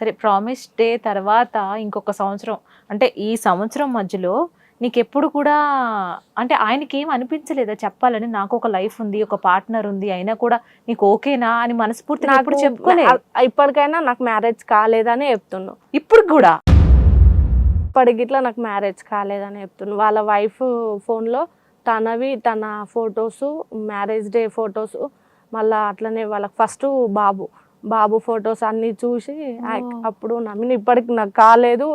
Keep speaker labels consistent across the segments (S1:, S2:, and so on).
S1: సరే promise day తర్వాత ఇంకొక సంవత్సరం. అంటే ఈ సంవత్సరం మధ్యలో నీకు ఎప్పుడు కూడా అంటే ఆయనకి ఏం అనిపించలేదా చెప్పాలని? నాకు ఒక లైఫ్ ఉంది ఒక పార్ట్నర్ ఉంది అయినా కూడా నీకు ఓకేనా అని చెప్పుకోలే
S2: నా- ఇప్పటికైనా నాకు మ్యారేజ్ కాలేదని చెప్తున్నావు
S1: ఇప్పుడు కూడా?
S2: ఇప్పటికి ఇట్లా నాకు మ్యారేజ్ కాలేదని చెప్తున్నాను వాళ్ళ వైఫ్ ఫోన్లో తనవి తన ఫొటోస్ మ్యారేజ్ డే ఫొటోస్ మళ్ళీ అట్లనే వాళ్ళకి ఫస్ట్ బాబు. బాబు ఫొటోస్ అన్నీ చూసి. అప్పుడు నమ్మిన ఇప్పటికి నాకు కాలేదు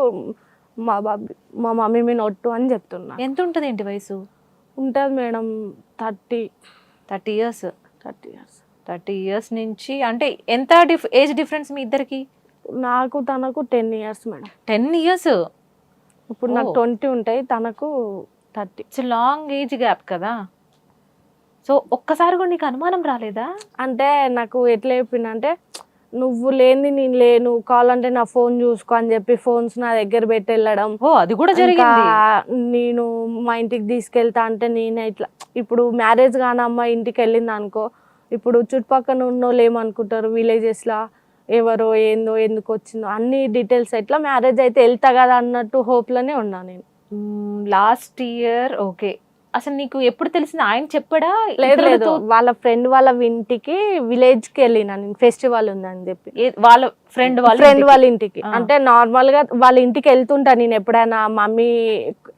S2: మా బాబు మా మమ్మీ మీ నొట్టు అని చెప్తున్నా.
S1: ఎంత ఉంటుంది ఏంటి వయసు?
S2: ఉంటుంది madam thirty.
S1: Thirty years.
S2: Thirty years.
S1: Thirty years నుంచి అంటే ఎంత డిఫ్ ఏజ్ డిఫరెన్స్ మీ ఇద్దరికి?
S2: నాకు తనకు ten years madam.
S1: Ten years?
S2: ఇప్పుడు నాకు. ట్వంటీ ఉంటాయి తనకు thirty.
S1: It's long age gap కదా. సో ఒక్కసారి కూడా నీకు అనుమానం రాలేదా?
S2: అంటే నాకు ఎట్లా చెప్పిందంటే నువ్వు లేని నేను లేను కావాలంటే నా ఫోన్ చూసుకో అని చెప్పి ఫోన్స్ నా దగ్గర పెట్టి వెళ్ళడం.
S1: ఓ అది కూడా జరిగింది.
S2: నేను మా ఇంటికి తీసుకెళ్తా అంటే నేనే ఇట్లా ఇప్పుడు మ్యారేజ్ కాని అమ్మాయి ఇంటికి వెళ్ళింది అనుకో ఇప్పుడు చుట్టుపక్కల ఉన్న వాళ్ళు ఏమనుకుంటారు? విలేజెస్లో ఎవరో ఏందో ఎందుకు వచ్చిందో అన్ని డీటెయిల్స్ ఎట్లా మ్యారేజ్ అయితే వెళ్తా కదా అన్నట్టు హోప్లోనే ఉన్నా నేను.
S1: Last year okay. అసలు నీకు ఎప్పుడు తెలిసింది ఆయన చెప్పాడా?
S2: లేదు లేదు. వాళ్ళ ఫ్రెండ్ వాళ్ళ ఇంటికి విలేజ్కి వెళ్ళినా నేను. ఫెస్టివల్ ఉందని చెప్పి.
S1: వాళ్ళ ఫ్రెండ్ వాళ్ళ
S2: ఫ్రెండ్. వాళ్ళ ఇంటికి. అంటే నార్మల్గా వాళ్ళ ఇంటికి వెళ్తుంటా నేను ఎప్పుడైనా మమ్మీ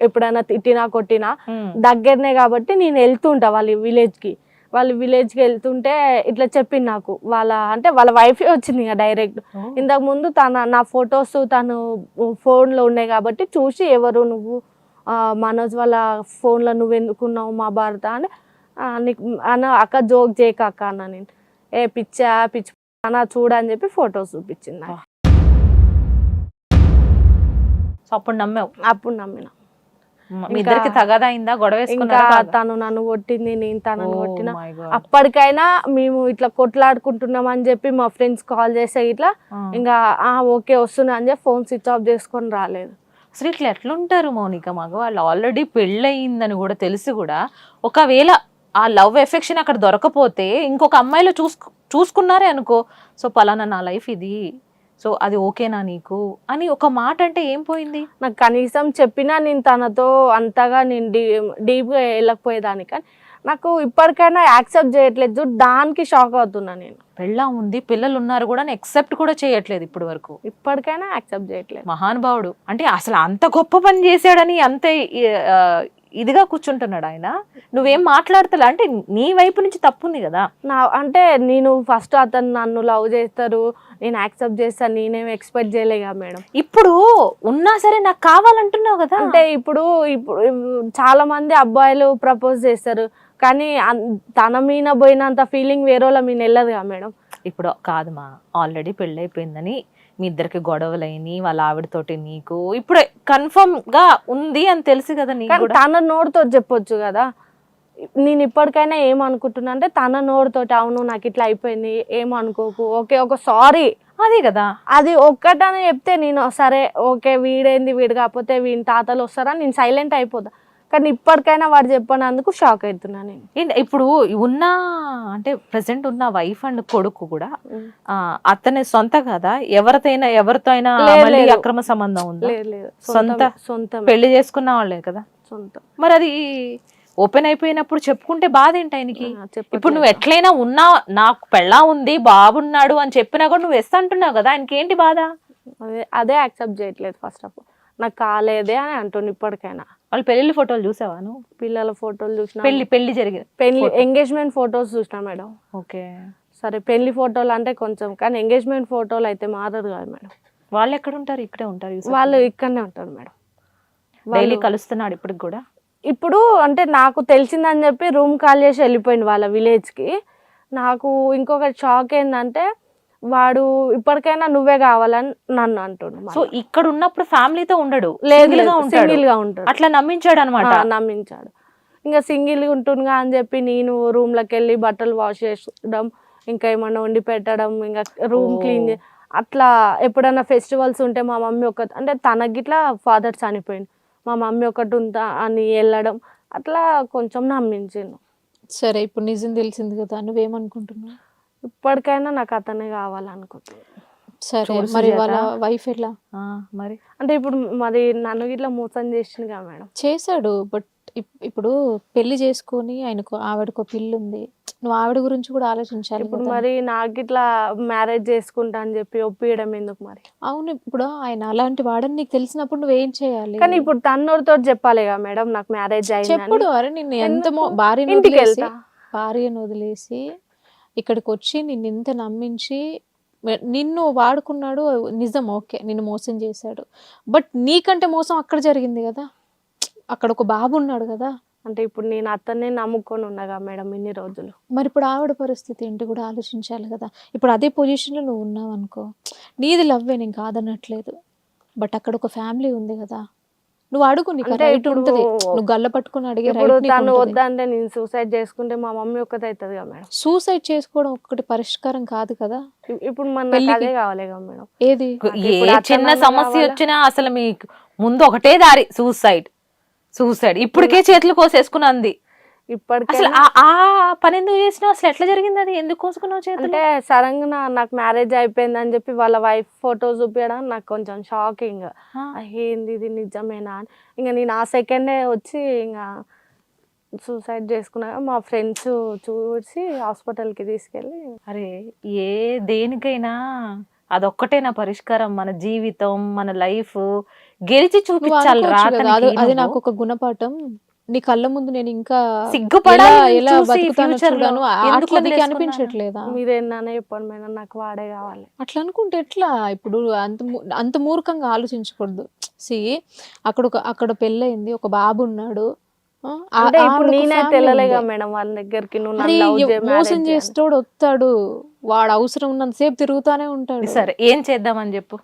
S2: ఎప్పుడైనా తిట్టినా కొట్టినా. దగ్గరనే కాబట్టి నేను వెళ్తుంటా వాళ్ళ విలేజ్కి వాళ్ళ విలేజ్కి వెళ్తుంటే ఇట్లా చెప్పింది నాకు. వాళ్ళ అంటే వాళ్ళ వైఫ్ వచ్చింది ఇక డైరెక్ట్. ఇంతకు ముందు తన నా ఫొటోస్ తను phone లో ఉన్నాయి కాబట్టి చూసి ఎవరు నువ్వు మనోజ్ వాళ్ళ phone లో నువ్వు ఎందుకున్నావు మా భర్త అని నీకు అన్న అక్క జోక్ చేయక అక్క అన్న నేను ఏ పిచ్చా పిచ్చి అన్న చూడని చెప్పి ఫొటోస్ చూపించింది.
S1: సో అప్పుడు నమ్మావు
S2: అప్పుడు నమ్మిన
S1: మీ ఇద్దరికి తగదా అయిందా గొడవ
S2: ఇంకా? తను నన్ను కొట్టింది నేను తనను కొట్టిన. అప్పటికైనా మేము ఇట్లా కొట్లాడుకుంటున్నాం అని చెప్పి మా ఫ్రెండ్స్ కాల్ చేస్తే ఇట్లా. ఇంకా ఆ ఓకే వస్తున్నా అని చెప్పి ఫోన్ స్విచ్ ఆఫ్ చేసుకొని రాలేదు
S1: అసలు ఇట్లా ఎట్లుంటారు మౌనిక? మగవాళ్ళు ఆల్రెడీ పెళ్ళయిందని కూడా తెలిసి కూడా ఒకవేళ ఆ లవ్ ఎఫెక్షన్ అక్కడ దొరకపోతే ఇంకొక అమ్మాయిలో చూసుకు చూసుకున్నారే అనుకో సో పలానా నా లైఫ్ ఇది. సో అది ఓకేనా నీకు? అని ఒక మాట అంటే ఏం పోయింది?
S2: నాకు కనీసం చెప్పినా నేను తనతో అంతగా నేను డీ డీప్గా వెళ్ళకపోయేదాన్ని. కానీ నాకు ఇప్పటికైనా యాక్సెప్ట్ చేయట్లేదు. దానికి షాక్ అవుతున్నా నేను.
S1: పెళ్ళా ఉంది పిల్లలు ఉన్నారు కూడా ఎక్సెప్ట్ కూడా చేయట్లేదు ఇప్పటి వరకు.
S2: ఇప్పటికైనా యాక్సెప్ట్ చేయట్లేదు.
S1: మహానుభావుడు. అంటే అసలు అంత గొప్ప పని చేశాడని అంత ఇదిగా కూర్చుంటున్నాడు ఆయన. నువ్వేం మాట్లాడతలే. అంటే నీ వైపు నుంచి తప్పు ఉంది కదా.
S2: నా అంటే నేను ఫస్ట్ అతను నన్ను లవ్ చేస్తారు నేను యాక్సెప్ట్ చేస్తాను నేనేం ఎక్స్పెక్ట్ చేయలేగా మేడం.
S1: ఇప్పుడు ఉన్నా సరే నాకు కావాలంటున్నావు కదా.
S2: అంటే ఇప్పుడు ఇప్పుడు చాలా మంది అబ్బాయిలు ప్రపోజ్ చేస్తారు. కానీ తన మీద పోయినంత ఫీలింగ్ వేరే వాళ్ళ మీద వెళ్ళదుగా మేడం.
S1: ఇప్పుడు కాదు మా ఆల్రెడీ పెళ్ళైపోయిందని మీ ఇద్దరికి గొడవలైని వాళ్ళ ఆవిడతోటి నీకు ఇప్పుడు కన్ఫర్మ్గా ఉంది అని తెలుసు కదా నీకు
S2: తన నోటితో చెప్పొచ్చు కదా. నేను ఇప్పటికైనా ఏమనుకుంటున్నా అంటే తన నోటితోటి అవును నాకు ఇట్లా అయిపోయింది ఏమనుకోకు ఓకే ఒక సారీ
S1: అదే కదా.
S2: అది ఒక్కటని చెప్తే నేను సరే ఓకే వీడేంది వీడు కాకపోతే వీని తాతలు వస్తారా నేను సైలెంట్ అయిపోతా. కానీ ఇప్పటికైనా వాడు చెప్పినందుకు షాక్ అవుతున్నా నేను.
S1: ఏంటి ఇప్పుడు ఉన్న అంటే ప్రెసెంట్ ఉన్న వైఫ్ అండ్ కొడుకు కూడా ఆ, అతని సొంత కదా? ఎవరితోనైనా ఎవరితో అయినా. అక్రమ సంబంధం ఉందా? సొంత?
S2: సొంత
S1: పెళ్ళి చేసుకున్న వాళ్ళే కదా?
S2: సొంతం.
S1: మరి అది ఓపెన్ అయిపోయినప్పుడు చెప్పుకుంటే బాధ ఏంటి ఆయనకి. ఇప్పుడు నువ్వు ఎట్లయినా ఉన్నా నాకు పెళ్ళా ఉంది బాబున్నాడు అని చెప్పినా కూడా నువ్వు ఎస్ అంటున్నావు కదా ఆయనకి ఏంటి బాధ?
S2: అదే అదే యాక్సెప్ట్ చేయట్లేదు ఫస్ట్ ఆఫ్ ఆల్ నాకు కాలేదే అని అంటుండు ఇప్పటికైనా.
S1: వాళ్ళు పెళ్ళి ఫోటోలు చూసావా నువ్వు?
S2: పిల్లల ఫోటోలు చూసిన.
S1: పెళ్ళి పెళ్ళి జరిగింది. పెళ్ళి.
S2: ఎంగేజ్మెంట్ ఫోటోస్ చూసిన మేడం.
S1: ఓకే.
S2: సరే పెళ్ళి ఫోటోలు అంటే కొంచెం కానీ ఎంగేజ్మెంట్ ఫోటోలు అయితే మారదు కాదు మేడం.
S1: వాళ్ళు ఎక్కడ ఉంటారు? ఇక్కడే ఉంటారు
S2: వాళ్ళు ఇక్కడనే ఉంటారు మేడం.
S1: డైలీ కలుస్తున్నాడు ఇప్పటికి కూడా?
S2: ఇప్పుడు అంటే నాకు తెలిసిందని చెప్పి రూమ్ కాల్ చేసి వెళ్ళిపోయింది వాళ్ళ విలేజ్కి నాకు ఇంకొక షాక్ ఏంటంటే వాడు ఇప్పటికైనా నువ్వే కావాలని నన్ను అంటుండు
S1: సో ఇక్కడ ఉన్నప్పుడు ఫ్యామిలీతో ఉండడు
S2: లేదు
S1: సింగిల్గా ఉంటాడు. అట్లా నమ్మించాడు అనమాట
S2: నమ్మించాడు. ఇంకా సింగిల్ ఉంటుండగా అని చెప్పి నేను రూమ్లోకి వెళ్ళి బట్టలు వాష్ చేసడం ఇంకా ఏమన్నా వండి పెట్టడం ఇంకా రూమ్. క్లీన్ అట్లా ఎప్పుడైనా ఫెస్టివల్స్ ఉంటే మా మమ్మీ ఒక అంటే తనకి ఇట్లా ఫాదర్ చనిపోయింది మా మమ్మీ ఒకటి ఉందా అని వెళ్ళడం అట్లా కొంచెం నమ్మించాను
S3: సరే ఇప్పుడు నిజం తెలిసింది కదా నువ్వేమనుకుంటున్నావు?
S2: ఇప్పటికైనా నాకు అతనే కావాలనుకుంటున్నాను
S3: సరే మరి. వాళ్ళ వైఫ్ ఎట్లా
S1: ఆ, మరి?
S2: అంటే ఇప్పుడు మరి నన్ను ఇట్లా మోసం చేసిందిగా మేడం.
S3: చేశాడు బట్ ఇప్పుడు పెళ్ళి చేసుకొని ఆయనకు ఆవిడకు పిల్లు ఉంది. నువ్వు ఆవిడ గురించి కూడా ఆలోచించాలి
S2: ఇప్పుడు
S3: కదా.
S2: మరి నాకు ఇట్లా మ్యారేజ్ చేసుకుంటా అని చెప్పి ఒప్పియడం ఎందుకు మరి?
S3: అవును ఇప్పుడు ఆయన అలాంటి వాడని నీకు తెలిసినప్పుడు నువ్వేం చేయాలి?
S2: కానీ ఇప్పుడు తన్నోడితో చెప్పాలిగా మేడం నాకు మ్యారేజ్
S3: చెప్పుడు
S2: అయింది
S3: అరే నిన్ను ఎంత
S2: వెళ్తా.
S3: భార్యను వదిలేసి ఇక్కడికి వచ్చి నిన్ను ఇంత నమ్మించి నిన్ను వాడుకున్నాడు నిజం ఓకే నిన్ను మోసం చేశాడు. బట్ నీకంటే మోసం అక్కడ జరిగింది కదా. అక్కడ ఒక బాబు ఉన్నాడు కదా.
S2: అంటే ఇప్పుడు నేను అతన్నే నమ్ముకొని ఉన్నాగా మేడం ఇన్ని రోజులు?
S3: మరి ఇప్పుడు ఆవిడ పరిస్థితి ఏంటి కూడా ఆలోచించాలి కదా. ఇప్పుడు అదే పొజిషన్లో నువ్వు ఉన్నావు అనుకో నీది లవ్వే నేను కాదనట్లేదు. బట్ అక్కడ ఒక ఫ్యామిలీ ఉంది కదా. నువ్వు అడుగు నీకు
S2: అంటే
S3: రైట్ ఉంటుంది. నువ్వు గల్ల పట్టుకుని అడిగే
S2: ఇప్పుడు
S3: రైట్
S2: తను వద్దంటే నేను సూసైడ్ చేసుకుంటే మా మమ్మీ ఒక్కతే అవుతుంది కదా మేడం.
S3: సూసైడ్ చేసుకోవడం ఒక్కటి పరిష్కారం కాదు కదా?
S2: ఇప్పుడు మన అదే కావాలి కదా మేడం.
S3: ఏది?
S1: ఏ చిన్న సమస్య? వచ్చినా అసలు మీకు ముందు ఒకటే దారి సూసైడ్ సూసైడ్ ఇప్పటికే చేతులు కోసేసుకున్నది
S2: ఇప్పటికే
S1: అసలు ఆ- ఆ పని ఎందుకు చేసినావు? అసలు ఎట్లా జరిగింది అది? ఎందుకు కోసుకున్నావు చేతులు?
S2: అంటే సడన్గా నాకు మ్యారేజ్ అయిపోయింది అని చెప్పి వాళ్ళ వైఫ్ ఫోటో చూపించడం నాకు కొంచెం షాకింగ్.
S1: ఆ,
S2: ఏంది ఇది నిజమేనా? అని. ఇంకా నేను ఆ సెకండే వచ్చి ఇంకా సూసైడ్ చేసుకున్నాక మా ఫ్రెండ్స్ చూసి హాస్పిటల్కి తీసుకెళ్ళి
S1: అరే ఏ దేనికైనా అదొక్కటేనా పరిష్కారం? మన జీవితం మన లైఫ్. గెలిచి
S3: నువ్వు
S1: చూపించాలి రా
S3: అనుకోవచ్చు కదా, అది-
S1: నువ్వు.
S3: నాకు ఒక గుణపాఠం. నీ కళ్ళ ముందు నేను ఇంకా
S1: సిగ్గుపడాలి?
S3: అనిపించట్లేదా?
S2: మీరేనా చెప్పండి మేడం నాకు వాడే కావాలి.
S3: అట్లా అనుకుంటే ఎట్లా? ఇప్పుడు అంత అంత మూర్ఖంగా ఆలోచించకూడదు. సి అక్కడ ఒక అక్కడ పెళ్ళయింది ఒక బాబు ఉన్నాడు.
S2: ఇప్పుడు
S3: ఆవిడకు
S2: నేనే
S3: family
S2: తెల్లలేగా
S3: ఉంది.
S2: మేడం వాళ్ళ దగ్గరికి నువ్వు
S3: మోసం. చేస్తాడు వస్తాడు. వాడు అవసరం ఉన్నంతసేపు తిరుగుతానే ఉంటాడు.
S1: సరే ఏం చేద్దామని చెప్పు?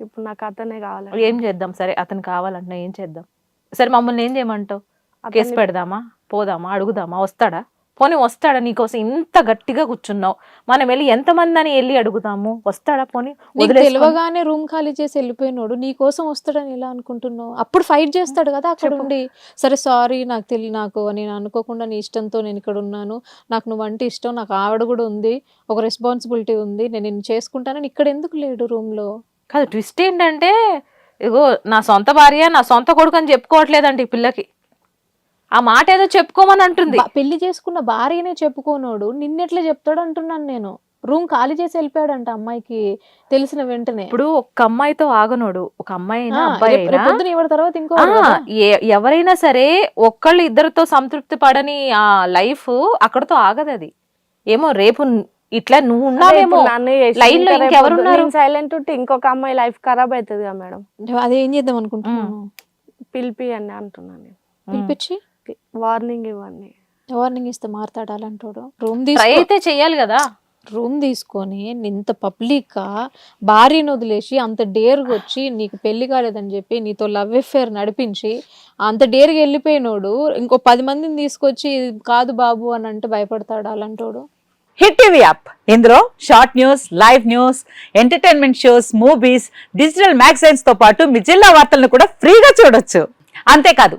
S2: ఇప్పుడు నాకు అతనే కావాలి.
S1: ఏం చేద్దాం? సరే అతను కావాలంటున్నా ఏం చేద్దాం? సరే మమ్మల్ని ఏం చేయమంటావు? కేసు పెడదామా? పోదామా? అడుగుదామా? వస్తాడా? పోనీ వస్తాడా నీకోసం ఇంత గట్టిగా కూర్చున్నావు? మనం వెళ్ళి ఎంతమంది అని వెళ్ళి అడుగుతాము వస్తాడా పోనీ?
S3: తెలియగానే రూమ్ ఖాళీ చేసి వెళ్ళిపోయినోడు నీ కోసం వస్తాడని ఎలా అనుకుంటున్నావు? అప్పుడు ఫైట్ చేస్తాడు కదా అక్కడ. ఉండి. సరే సారీ నాకు తెలియ నాకు నేను అనుకోకుండా నీ ఇష్టంతో నేను ఇక్కడ ఉన్నాను. నాకు నువ్వంటే ఇష్టం. నాకు ఆవిడ కూడా ఉంది. ఒక రెస్పాన్సిబిలిటీ ఉంది. నేను నిన్ను చేసుకుంటానని ఇక్కడ ఎందుకు లేడు రూమ్లో
S1: కాదు ట్విస్ట్ ఏంటంటే ఇగో నా సొంత భార్య నా సొంత కొడుకు అని చెప్పుకోవట్లేదండి ఈ పిల్లకి. ఆ మాట ఏదో చెప్పుకోమని అంటుంది.
S3: పెళ్ళి చేసుకున్న భార్యనే చెప్పుకోనోడు. నిన్నెట్లా చెప్తాడు అంటున్నాను నేను. రూమ్ ఖాళీ చేసి వెళ్ళిపోయాడంట అమ్మాయికి తెలిసిన వెంటనే.
S1: ఇప్పుడు ఒక అమ్మాయితో ఆగనోడు. ఒక అమ్మాయి
S3: తర్వాత ఇంకో
S1: ఎవరైనా సరే ఒక్కళ్ళు ఇద్దరితో సంతృప్తి పడని ఆ లైఫ్ అక్కడతో ఆగదు అది ఏమో రేపు ఇట్లా నువ్వు ఉన్నావేమో
S2: లైన్లో
S1: ఇంకెవరున్నారు?
S2: సైలెంట్ ఉంటే ఇంకొక అమ్మాయి లైఫ్ ఖరాబ్ అవుతుంది కదా మేడం.
S3: అదే ఏం చేద్దాం అనుకుంటున్నాను
S2: పిలిపి అని అంటున్నాను నేను
S3: పిలిపించి
S2: వార్నింగ్ ఇవ్వండి.
S3: వార్నింగ్ ఇస్తే మారుతాడు అలాంటోడు రూమ్
S1: ట్రై అయితే చెయ్యాలి కదా.
S3: రూమ్ తీసుకొని ఇంత పబ్లిక్ భార్యను వదిలేసి అంత డేర్గా వచ్చి నీకు పెళ్ళి కాలేదని చెప్పి నీతో లవ్ అఫేర్ నడిపించి అంత డేర్గా వెళ్ళిపోయినోడు ఇంకో పది మందిని తీసుకొచ్చి "ఇది కాదు బాబు అని అంటే భయపడతాడు అలాంటోడు.
S4: హిట్ టీవీ యాప్ ఇందులో short news live news entertainment shows movies digital మ్యాగజైన్స్తో పాటు మీ జిల్లా వార్తలను కూడా ఫ్రీగా చూడొచ్చు. అంతేకాదు